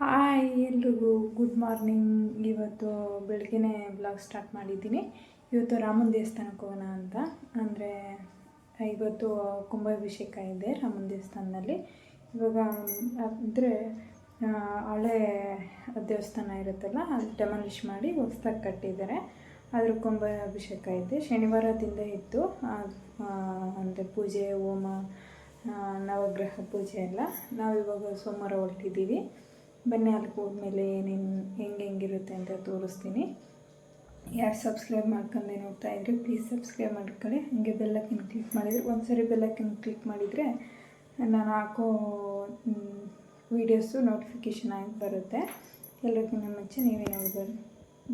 Hi ಎಲ್ರಿಗೂ, good morning. ಇವತ್ತು ಬೆಳಗ್ಗೆನೇ ಬ್ಲಾಗ್ ಸ್ಟಾರ್ಟ್ ಮಾಡಿದ್ದೀನಿ. ಇವತ್ತು ರಾಮನ ದೇವಸ್ಥಾನಕ್ಕೆ ಹೋಗೋಣ ಅಂತ. ಅಂದರೆ, ಇವತ್ತು ಕುಂಭಾಭಿಷೇಕ ಇದೆ ರಾಮನ ದೇವಸ್ಥಾನದಲ್ಲಿ. ಇವಾಗ, ಅಂದರೆ ಹಳೆ ದೇವಸ್ಥಾನ ಇರುತ್ತಲ್ಲ, ಅದು ಡೆಮಾಲಿಷ್ ಮಾಡಿ ಹೊಸ್ದಾಗಿ ಕಟ್ಟಿದ್ದಾರೆ. ಅದ್ರ ಕುಂಭಾಭಿಷೇಕ ಇದೆ. ಶನಿವಾರದಿಂದ ಇತ್ತು ಅಂದರೆ ಪೂಜೆ, ಹೋಮ ನವಗ್ರಹ ಪೂಜೆ ಎಲ್ಲ ನಾವು ಇವಾಗ ಸೋಮವಾರ ಹೊರಟಿದ್ದೀವಿ. ಬನ್ನಿ ಅಲ್ಲಿಗೆ ಹೋದ್ಮೇಲೆ ಏನೇನು ಹೆಂಗೆ ಹೆಂಗಿರುತ್ತೆ ಅಂತ ತೋರಿಸ್ತೀನಿ. ಯಾರು ಸಬ್ಸ್ಕ್ರೈಬ್ ಮಾಡ್ಕೊಂಡೆ ನೋಡ್ತಾ ಇದ್ರೆ ಪ್ಲೀಸ್ ಸಬ್ಸ್ಕ್ರೈಬ್ ಮಾಡ್ಕೊಳ್ಳಿ. ಹಾಗೆ ಬೆಲ್ಲಕ್ಕನ್ನು ಕ್ಲಿಕ್ ಮಾಡಿದರೆ ಒಂದ್ಸರಿ ಬೆಲ್ಲಕ್ಕನ್ನು ಕ್ಲಿಕ್ ಮಾಡಿದರೆ ನಾನು ಹಾಕೋ ವೀಡಿಯೋಸು ನೋಟಿಫಿಕೇಷನ್ ಆಗಿ ಬರುತ್ತೆ. ಎಲ್ಲರಿಗಿಂತ ಮುಂಚೆ ನೀವೇ ನೋಡ್ಬೋದು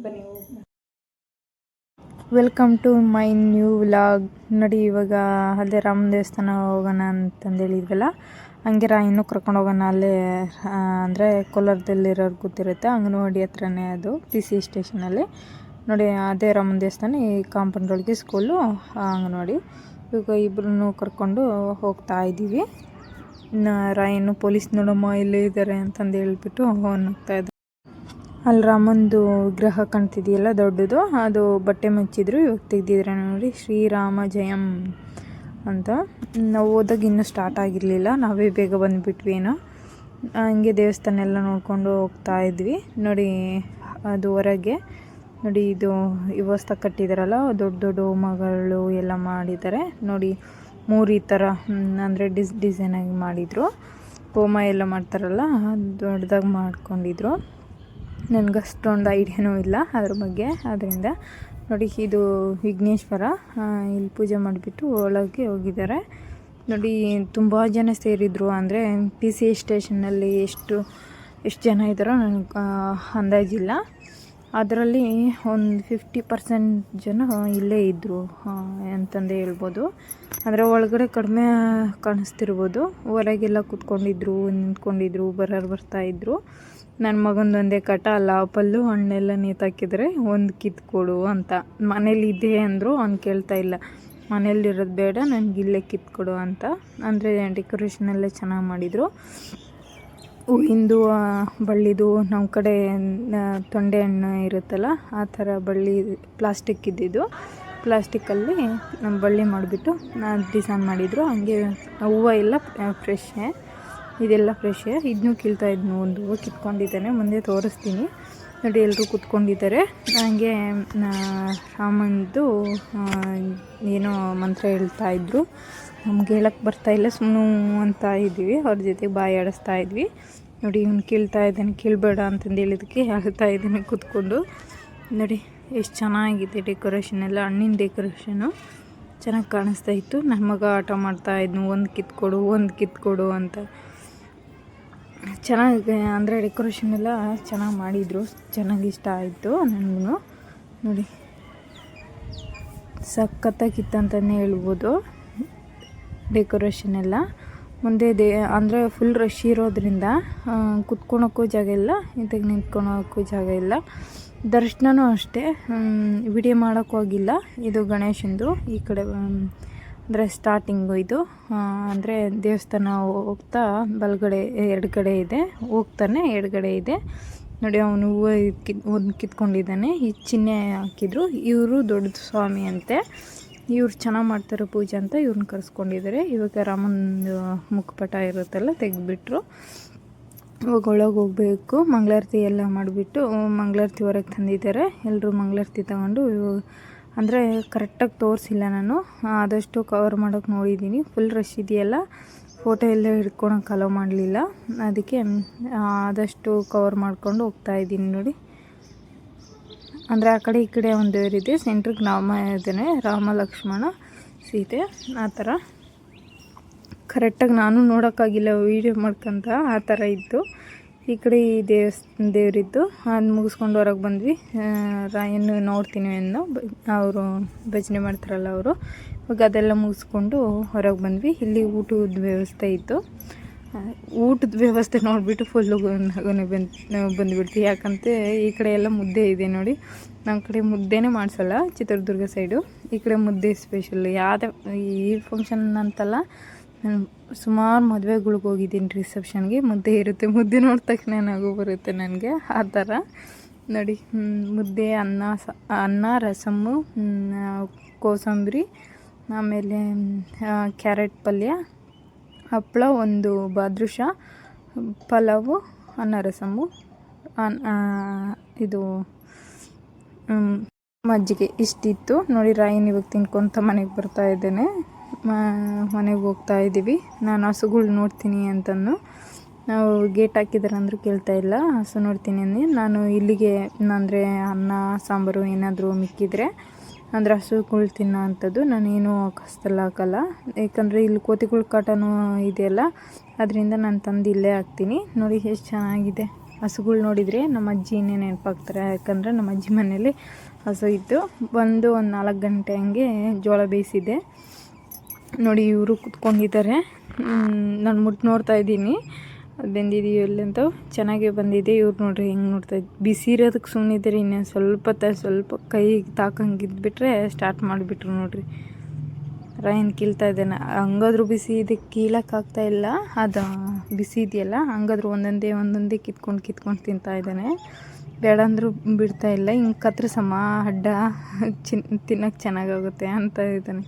ಬನ್ನಿ ಹೋಗಿ welcome to my new vlog ನೋಡಿ ಇವಾಗ ಅದೇ ರಾಮ ದೇವಸ್ಥಾನ ಹೋಗೋಣ ಅಂತಂದು ಹೇಳಿದ್ವಲ್ಲ ಹಂಗೆ ರಾಯಿನೂ ಕರ್ಕೊಂಡು ಹೋಗೋಣ. ಅಲ್ಲಿ ಅಂದರೆ ಕೋಲಾರದಲ್ಲಿರೋರು ಗೊತ್ತಿರುತ್ತೆ, ಅಂಗನವಾಡಿ ಹತ್ರನೇ ಅದು ಪಿ ಸಿ ಸ್ಟೇಷನಲ್ಲಿ. ನೋಡಿ, ಅದೇ ರಾಮನ ದೇವಸ್ಥಾನ, ಈ ಕಾಂಪೌಂಡ್ ಒಳಗೆ ಸ್ಕೂಲು ಅಂಗನವಾಡಿ. ಇವಾಗ ಇಬ್ಬರನ್ನು ಕರ್ಕೊಂಡು ಹೋಗ್ತಾ ಇದ್ದೀವಿ. ಇನ್ನು ರಾಯನು ಪೊಲೀಸ್ ನೋಡಮ್ಮ ಇಲ್ಲೇ ಇದ್ದಾರೆ ಅಂತಂದು ಹೇಳ್ಬಿಟ್ಟು ಹೋಗ್ತಾ ಇದ್ದಾರೆ ಅಲ್ಲಿ ರಾಮಂದು ವಿಗ್ರಹ ಕಾಣ್ತಿದೆಯಲ್ಲ ದೊಡ್ಡದು, ಅದು ಬಟ್ಟೆ ಮುಚ್ಚಿದ್ರು, ಇವಾಗ ತೆಗ್ದಿದ್ರೆ ನೋಡಿ. ಶ್ರೀರಾಮ ಜಯಂ. ಅಂತ. ನಾವು ಹೋದಾಗ ಇನ್ನೂ ಸ್ಟಾರ್ಟ್ ಆಗಿರಲಿಲ್ಲ. ನಾವೇ ಬೇಗ ಬಂದುಬಿಟ್ವಿ ಏನೋ. ಹಂಗೆ ದೇವಸ್ಥಾನ ಎಲ್ಲ ನೋಡ್ಕೊಂಡು ಹೋಗ್ತಾ ಇದ್ವಿ. ನೋಡಿ, ಅದು ಹೊರಗೆ. ನೋಡಿ, ಇದು ಇವಸ್ತ ಕಟ್ಟಿದಾರಲ್ಲ, ದೊಡ್ಡ ದೊಡ್ಡ ಹೋಮಗಳು ಎಲ್ಲ ಮಾಡಿದ್ದಾರೆ. ನೋಡಿ, ಮೂರು ಈ ಥರ ಅಂದರೆ ಡಿಸ್ ಡಿಸೈನಾಗಿ ಮಾಡಿದರು. ಹೋಮ ಎಲ್ಲ ಮಾಡ್ತಾರಲ್ಲ, ದೊಡ್ಡದಾಗಿ ಮಾಡ್ಕೊಂಡಿದ್ರು. ನನಗೆ ಅಷ್ಟೊಂದು ಐಡಿಯಾನೂ ಇಲ್ಲ ಅದ್ರ ಬಗ್ಗೆ. ಅದರಿಂದ ನೋಡಿ, ಇದು ವಿಘ್ನೇಶ್ವರ. ಇಲ್ಲಿ ಪೂಜೆ ಮಾಡಿಬಿಟ್ಟು ಒಳಗೆ ಹೋಗಿದ್ದಾರೆ. ನೋಡಿ, ತುಂಬ ಜನ ಸೇರಿದ್ರು. ಅಂದರೆ ಪಿ ಸಿ ಸ್ಟೇಷನಲ್ಲಿ ಎಷ್ಟು ಎಷ್ಟು ಜನ ಇದ್ದಾರೋ ನನಗೆ ಅಂದಾಜಿಲ್ಲ. ಅದರಲ್ಲಿ ಒಂದು ಫಿಫ್ಟಿ ಪರ್ಸೆಂಟ್ ಜನ ಇಲ್ಲೇ ಇದ್ದರು ಅಂತಂದೇ ಹೇಳ್ಬೋದು. ಅಂದರೆ ಒಳಗಡೆ ಕಡಿಮೆ ಕಾಣಿಸ್ತಿರ್ಬೋದು. ಹೊರಗೆಲ್ಲ ಕೂತ್ಕೊಂಡಿದ್ರು, ನಿಂತ್ಕೊಂಡಿದ್ರು, ಬರೋರು ಬರ್ತಾಯಿದ್ರು ನನ್ನ ಮಗಂದೊಂದೇ ಕಟ, ಅಲ್ಲ, ಪಲ್ಲು ಹಣ್ಣೆಲ್ಲ ನೇತಾಕಿದ್ರೆ ಒಂದು ಕಿತ್ಕೊಡು ಅಂತ. ಮನೇಲಿ ಇದೆ ಅಂದರು, ಅವ್ನು ಕೇಳ್ತಾ ಇಲ್ಲ. ಮನೇಲಿರೋದು ಬೇಡ, ನನಗೆ ಇಲ್ಲೇ ಕಿತ್ಕೊಡು ಅಂತ. ಅಂದರೆ ಡೆಕೋರೇಷನ್ ಎಲ್ಲ ಚೆನ್ನಾಗಿ ಮಾಡಿದರು. ಹೂವಿಂದು ಬಳ್ಳಿದು ನಮ್ಮ ಕಡೆ ತೊಂಡೆ ಹಣ್ಣು ಇರುತ್ತಲ್ಲ, ಆ ಥರ ಬಳ್ಳಿ ಪ್ಲಾಸ್ಟಿಕ್ ಇದ್ದಿದ್ದು. ಪ್ಲಾಸ್ಟಿಕ್ಕಲ್ಲಿ ನಮ್ಮ ಬಳ್ಳಿ ಮಾಡಿಬಿಟ್ಟು ನಾನು ಡಿಸೈನ್ ಮಾಡಿದರು. ಹಂಗೆ, ಹೂವು ಎಲ್ಲ ಫ್ರೆಶ್ಶೇ ಇದೆಲ್ಲ ಫ್ರೆಶ್ಶೇ ಇದನ್ನೂ ಕೀಳ್ತಾ ಇದ್ನು ಒಂದು ಹೂವು ಕಿತ್ಕೊಂಡಿದ್ದಾನೆ. ಮುಂದೆ ತೋರಿಸ್ತೀನಿ. ನೋಡಿ ಎಲ್ಲರೂ ಕೂತ್ಕೊಂಡಿದ್ದಾರೆ. ಹಂಗೆ ರಾಮಂದು ಏನೋ ಮಂತ್ರ ಹೇಳ್ತಾ ಇದ್ರು. ನಮ್ಗೆ ಹೇಳಕ್ಕೆ ಬರ್ತಾ ಇಲ್ಲ ಸುಮ್ಮನೆ ಅಂತ ಇದ್ವಿ ಅವ್ರ ಜೊತೆಗೆ ಬಾಯಿ ಆಡಿಸ್ತಾ ಇದ್ವಿ. ನೋಡಿ, ಇವ್ನು ಕೀಳ್ತಾ ಇದ್ದಾನೆ, ಕೀಳ್ಬೇಡ ಅಂತಂದು ಹೇಳಿದಕ್ಕೆ ಹೇಳ್ತಾ ಇದ್ದಾನೆ ಕೂತ್ಕೊಂಡು. ನೋಡಿ, ಎಷ್ಟು ಚೆನ್ನಾಗಿದೆ ಡೆಕೋರೇಷನ್ ಎಲ್ಲ, ಹಣ್ಣಿನ ಡೆಕೋರೇಷನು ಚೆನ್ನಾಗಿ ಕಾಣಿಸ್ತಾ ಇತ್ತು. ನನ್ನ ಮಗ ಆಟ ಮಾಡ್ತಾ ಇದ್ನು, ಒಂದು ಕಿತ್ಕೊಡು ಒಂದು ಕಿತ್ಕೊಡು ಅಂತ. ಚೆನ್ನಾಗಿ, ಅಂದರೆ ಡೆಕೋರೇಷನ್ ಎಲ್ಲ ಚೆನ್ನಾಗಿ ಮಾಡಿದರು. ಚೆನ್ನಾಗಿ ಇಷ್ಟ ಆಯಿತು ನನಗೂ ನೋಡಿ ಸಖತ್ತಾಗಿತ್ತಂತಲೇ ಹೇಳ್ಬೋದು. ಡೆಕೋರೇಷನ್ ಎಲ್ಲ. ಮುಂದೆ ದೇ, ಅಂದರೆ ಫುಲ್ ರಶ್ ಇರೋದ್ರಿಂದ ಕುತ್ಕೊಳಕ್ಕೂ ಜಾಗ ಇಲ್ಲ ಇಂತಾಗ ನಿಂತ್ಕೊಳಕ್ಕೂ ಜಾಗ ಇಲ್ಲ. ದರ್ಶನನೂ ಅಷ್ಟೇ ವಿಡಿಯೋ ಮಾಡೋಕ್ಕೂ ಹೋಗಿಲ್ಲ. ಇದು ಗಣೇಶಂದು, ಈ ಕಡೆ ಅಂದರೆ ಸ್ಟಾರ್ಟಿಂಗು ಇದು. ಅಂದರೆ ದೇವಸ್ಥಾನ ಹೋಗ್ತಾ ಬಲಗಡೆ, ಎರಡು ಕಡೆ ಇದೆ. ಹೋಗ್ತಾನೆ ಎಡಗಡೆ ಇದೆ. ನೋಡಿ, ಅವನು ಹೂವು ಕಿತ್, ಒಂದು ಕಿತ್ಕೊಂಡಿದ್ದಾನೆ. ಈ ಚಿಹ್ನೆ ಹಾಕಿದ್ರು. ಇವರು ದೊಡ್ಡ ಸ್ವಾಮಿ ಅಂತೆ. ಇವ್ರು ಚೆನ್ನಾಗಿ ಮಾಡ್ತಾರೆ ಪೂಜೆ ಅಂತ ಇವ್ರನ್ನ ಕರೆಸ್ಕೊಂಡಿದ್ದಾರೆ ಇವಾಗ ರಾಮನ ಮುಖಪಟ ಇರುತ್ತಲ್ಲ ತೆಗೆದ್ಬಿಟ್ರು. ಇವಾಗ ಒಳಗೆ ಹೋಗಬೇಕು, ಮಂಗಳಾರತಿ ಎಲ್ಲ ಮಾಡಿಬಿಟ್ಟು ಮಂಗಳಾರತಿ ಹೊರಗೆ ತಂದಿದ್ದಾರೆ. ಎಲ್ಲರೂ ಮಂಗಳಾರತಿ ತಗೊಂಡು ಅಂದರೆ ಕರೆಕ್ಟಾಗಿ ತೋರಿಸಿಲ್ಲ ನಾನು. ಆದಷ್ಟು ಕವರ್ ಮಾಡೋಕ್ಕೆ ನೋಡಿದ್ದೀನಿ ಫುಲ್ ರಶ್ ಇದೆಯಲ್ಲ ಫೋಟೋ ಎಲ್ಲ ಹಿಡ್ಕೊಳಕ್ಕೆ ಅಲೋ ಮಾಡಲಿಲ್ಲ. ಅದಕ್ಕೆ ಆದಷ್ಟು ಕವರ್ ಮಾಡ್ಕೊಂಡು ಹೋಗ್ತಾ ಇದ್ದೀನಿ ನೋಡಿ. ಅಂದರೆ ಆ ಕಡೆ ಈ ಕಡೆ ಒಂದು ದೇವರಿದೆ ಸೆಂಟ್ರಿಗೆ ನಾಮ ಇದ್ದೇನೆ ರಾಮ ಲಕ್ಷ್ಮಣ ಸೀತೆ. ಆ ಥರ ಕರೆಕ್ಟಾಗಿ ನಾನು ನೋಡೋಕ್ಕಾಗಿಲ್ಲ ವೀಡಿಯೋ ಮಾಡ್ಕೊಂತ ಆ ಥರ ಇತ್ತು ಈ ಕಡೆ ಈ ದೇವಸ್, ದೇವರಿದ್ದು. ಅದು ಮುಗಿಸ್ಕೊಂಡು ಹೊರಗೆ ಬಂದ್ವಿ. ರಾಯನ್ನು ನೋಡ್ತೀನಿ ಅನ್ನೋ. ಅವರು ಭಜನೆ ಮಾಡ್ತಾರಲ್ಲ ಅವರು. ಇವಾಗ ಅದೆಲ್ಲ ಮುಗಿಸ್ಕೊಂಡು ಹೊರಗೆ ಬಂದ್ವಿ. ಇಲ್ಲಿ ಊಟದ ವ್ಯವಸ್ಥೆ ಇತ್ತು. ಊಟದ ವ್ಯವಸ್ಥೆ ನೋಡಿಬಿಟ್ಟು ಫುಲ್ಲು ನಗನೆ ಬಂದು ಬಂದುಬಿಡ್ತೀವಿ. ಯಾಕಂತೆ, ಈ ಕಡೆ ಎಲ್ಲ ಮುದ್ದೆ ಇದೆ ನೋಡಿ. ನಮ್ಮ ಕಡೆ ಮುದ್ದೆನೇ ಮಾಡಿಸಲ್ಲ ಚಿತ್ರದುರ್ಗ ಸೈಡು ಈ ಕಡೆ ಮುದ್ದೆ ಸ್ಪೆಷಲ್ ಯಾವುದೇ ಈ ಫಂಕ್ಷನ್ ಅಂತಲ್ಲ, ನಾನು ಸುಮಾರು ಮದುವೆಗಳಿಗೆ ಹೋಗಿದ್ದೀನಿ ರಿಸೆಪ್ಷನ್ಗೆ ಮುದ್ದೆ ಇರುತ್ತೆ. ಮುದ್ದೆ ನೋಡಿದ ತಕ್ಷಣ ನಗು ಬರುತ್ತೆ ನನಗೆ. ಆ ಥರ. ನೋಡಿ ಮುದ್ದೆ, ಅನ್ನ, ಸ ಅನ್ನ, ರಸಮ್ಮು ಕೋಸಂಬರಿ, ಆಮೇಲೆ ಕ್ಯಾರೆಟ್ ಪಲ್ಯ ಹಪ್ಪಳ, ಒಂದು ಬಾದುಷ ಪಲಾವು ಅನ್ನ ಅನ್- ಇದು ಮಜ್ಜಿಗೆ ಇಷ್ಟಿತ್ತು. ನೋಡಿ ರಾಯಿನ ಇವಾಗ ತಿನ್ಕೊತ ಮನೆಗೆ ಬರ್ತಾ ಇದ್ದೇನೆ. ಮನೆಗೆ ಹೋಗ್ತಾ ಇದ್ದೀವಿ. ನಾನು ಹಸುಗಳು ನೋಡ್ತೀನಿ ಅಂತಂದು ನಾವು ಗೇಟ್ ಹಾಕಿದ್ದಾರೆ ಅಂದರೂ ಕೇಳ್ತಾ ಇಲ್ಲ. ಹಸು ನೋಡ್ತೀನಿ ನಾನು ಇಲ್ಲಿಗೆ, ಅಂದರೆ ಅನ್ನ, ಸಾಂಬಾರು ಏನಾದರೂ ಮಿಕ್ಕಿದ್ರೆ ಅಂದರೆ ಹಸುಗಳು ತಿನ್ನೋ ಅಂಥದ್ದು ನಾನೇನು ಕಸ್ತಲ್ಲ ಹಾಕಲ್ಲ. ಏಕೆಂದರೆ ಇಲ್ಲಿ ಕೋತಿಗಳ ಕಾಟನೂ ಇದೆಯಲ್ಲ, ಅದರಿಂದ ನಾನು ತಂದು ಇಲ್ಲೇ ಹಾಕ್ತೀನಿ. ನೋಡಿ ಎಷ್ಟು ಚೆನ್ನಾಗಿದೆ. ಹಸುಗಳು ನೋಡಿದರೆ ನಮ್ಮ ಅಜ್ಜಿನೇ ನೆನಪಾಗ್ತಾರೆ. ಯಾಕಂದರೆ ನಮ್ಮ ಅಜ್ಜಿ ಮನೇಲಿ ಹಸು ಇತ್ತು ಬಂದು ಒಂದು ನಾಲ್ಕು ಗಂಟೆ ಹಂಗೆ ಜೋಳ ಬೇಯಿಸಿದೆ. ನೋಡಿ ಇವರು ಕುತ್ಕೊಂಡಿದ್ದಾರೆ. ನಾನು ಮುಟ್ಟು ನೋಡ್ತಾ ಇದ್ದೀನಿ. ಅದು ಬೆಂದಿದೆಯೋ ಇಲ್ಲ ಅಂತ ಚೆನ್ನಾಗೇ ಬಂದಿದೆ. ಇವ್ರು ನೋಡ್ರಿ ಹೆಂಗೆ ನೋಡ್ತಾ ಬಿಸಿ ಇರೋದಕ್ಕೆ ಸುಮ್ಮನಿದ್ದಾರೆ ಇನ್ನೂ ಸ್ವಲ್ಪ ತ ಸ್ವಲ್ಪ ಕೈ ತಾಕಂಗಿದ್ಬಿಟ್ರೆ ಸ್ಟಾರ್ಟ್ ಮಾಡಿಬಿಟ್ರು ನೋಡ್ರಿ. ರೈನ್ ಕೀಳ್ತಾ ಇದ್ದಾನೆ. ಹಂಗಾದ್ರೂ ಬಿಸಿ ಇದಕ್ಕೆ ಕೀಳಕ್ಕಾಗ್ತಾ ಇಲ್ಲ. ಅದು ಬಿಸಿ ಇದೆಯಲ್ಲ, ಹಂಗಾದ್ರೂ ಒಂದೊಂದೇ ಒಂದೊಂದೇ ಕಿತ್ಕೊಂಡು ಕಿತ್ಕೊಂಡು ತಿಂತಾ ಇದ್ದಾನೆ. ಬೇಡ ಅಂದರೂ ಬಿಡ್ತಾ ಇಲ್ಲ. ಹಿಂಗೆ ಕತ್ರಿಸಮ್ಮ ಅಡ್ಡ ಚಿನ್ ತಿನ್ನೋಕ್ಕೆ ಚೆನ್ನಾಗಾಗುತ್ತೆ ಅಂತ ಇದ್ದಾನೆ.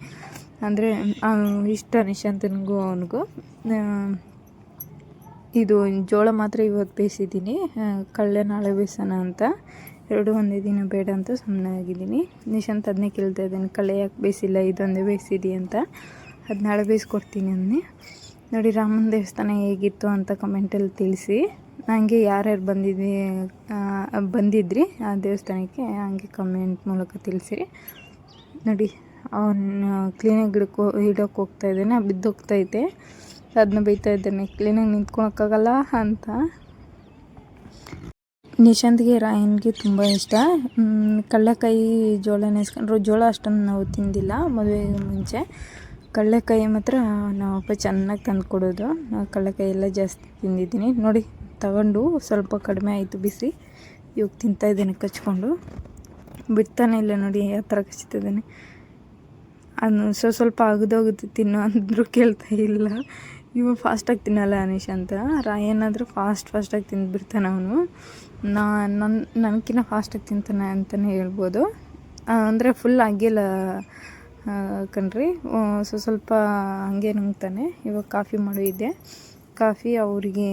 ಅಂದರೆ ಇಷ್ಟ ನಿಶಾಂತನಿಗೂ ಅವನಿಗೂ. ಇದು ಜೋಳ ಮಾತ್ರ ಇವತ್ತು ಬೇಯಿಸಿದ್ದೀನಿ. ಕಳ್ಳೆ ನಾಳೆ ಬೇಯಿಸೋಣ ಅಂತ. ಎರಡು ಒಂದೇ ದಿನ ಬೇಡ ಅಂತ ಸುಮ್ಮನೆ ಆಗಿದ್ದೀನಿ. ನಿಶಾಂತ್ ಅದನ್ನೇ ಕೇಳ್ತಾ ಇದ್ದೀನಿ, ಕಳ್ಳೆ ಯಾಕೆ ಬೇಯಿಸಿಲ್ಲ? ಇದೊಂದೇ ಬೇಯಿಸಿದಿ ಅಂತ. ಅದು ನಾಳೆ ಬೇಯಿಸ್ಕೊಡ್ತೀನಿ ಅಂದೆ ನೋಡಿ, ರಾಮನ ದೇವಸ್ಥಾನ ಹೇಗಿತ್ತು ಅಂತ ಕಮೆಂಟಲ್ಲಿ ತಿಳಿಸಿ. ನನಗೆ ಯಾರ್ಯಾರು ಬಂದಿದ್ವಿ ಬಂದಿದ್ರಿ ಆ ದೇವಸ್ಥಾನಕ್ಕೆ ಹಂಗೆ ಕಮೆಂಟ್ ಮೂಲಕ ತಿಳಿಸಿ. ನೋಡಿ, ಅವನು ಕ್ಲೀನಾಗಿ ಹಿಡೋಕೆ ಹೋಗ್ತಾ ಇದ್ದಾನೆ ಬಿದ್ದೋಗ್ತೈತೆ ಅದನ್ನ ಬೈತಾ ಇದ್ದೇನೆ. ಕ್ಲೀನಾಗಿ ನಿಂತ್ಕೊಳಕ್ಕಾಗಲ್ಲ ಅಂತ. ನಿಶಾಂತ್ಗೆ ರಾಯನ್ಗೆ ತುಂಬ ಇಷ್ಟ. ಕಡಲೆಕಾಯಿ ಜೋಳ ನೆನೆಸ್ಕೊಂಡ್ರು ಜೋಳ ಅಷ್ಟೊಂದು ನಾವು ತಿಂದಿಲ್ಲ. ಮದುವೆಗೆ ಮುಂಚೆ. ಕಡಲೆಕಾಯಿ ಮಾತ್ರ ನಮ್ಮಪ್ಪ ಚೆನ್ನಾಗಿ ತಂದು ಕೊಡೋದು ನಾವು ಕಡಲೆಕಾಯಿ ಎಲ್ಲ ಜಾಸ್ತಿ ತಿಂದಿದ್ದೀನಿ. ನೋಡಿ, ತಗೊಂಡು ಸ್ವಲ್ಪ ಕಡಿಮೆ ಆಯಿತು ಬಿಸಿ. ಇವಾಗ ತಿಂತಾ ಇದ್ದೇನೆ ಕಚ್ಕೊಂಡು. ಬಿಡ್ತಾನೆ ಇಲ್ಲ ನೋಡಿ, ಯಾವ ಥರ ಕಚ್ತಿದ್ದೇನೆ ಅದು ಸೊ ಸ್ವಲ್ಪ ಅಗದೋಗುತ್ತೆ ತಿನ್ನು ಅಂದರೂ ಕೇಳ್ತಾ ಇಲ್ಲ. ಇವ ಫಾಸ್ಟಾಗಿ ತಿನ್ನಲ್ಲ ಅನೀಶ್ ಅಂತ. ರಾಯನಾದರೂ ಫಾಸ್ಟ್ ಫಾಸ್ಟಾಗಿ ತಿಂದುಬಿಡ್ತಾನೆ ಅವನು. ನಾನು ನನ್ನ ನನಗಿನ್ನ ಫಾಸ್ಟಾಗಿ ತಿಂತಾನೆ ಅಂತಲೇ ಹೇಳ್ಬೋದು. ಅಂದರೆ ಫುಲ್ ಆಗಿಲ್ಲ ಕಣ್ರಿ. ಸ್ವಲ್ಪ ಹಂಗೆ ನುಂಗ್ತಾನೆ. ಇವಾಗ ಕಾಫಿ ಮಾಡಿದ್ದೆ ಕಾಫಿ ಅವರಿಗೆ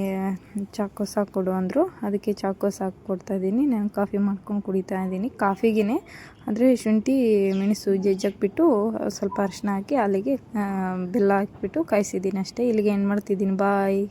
ಚಾಕೋಸ್ ಕೊಡು ಅಂದರು. ಅದಕ್ಕೆ ಚಾಕೋಸ್ ಹಾಕಿ ಕೊಡ್ತಾ ಇದ್ದೀನಿ. ನಾನು ಕಾಫಿ ಮಾಡ್ಕೊಂಡು ಕುಡಿತಾ ಇದ್ದೀನಿ. ಕಾಫಿಗೇ ಅಂದರೆ ಶುಂಠಿ, ಮೆಣಸು ಜಜ್ಜಾಕ್ಬಿಟ್ಟು ಸ್ವಲ್ಪ ಅರಿಶಿನ ಹಾಕಿ ಅಲ್ಲಿಗೆ ಬೆಲ್ಲ ಹಾಕಿಬಿಟ್ಟು ಕಾಯಿಸಿದ್ದೀನಿ ಅಷ್ಟೇ. ಇಲ್ಲಿಗೆ ಏನು ಮಾಡ್ತಿದ್ದೀನಿ? ಬಾಯ್.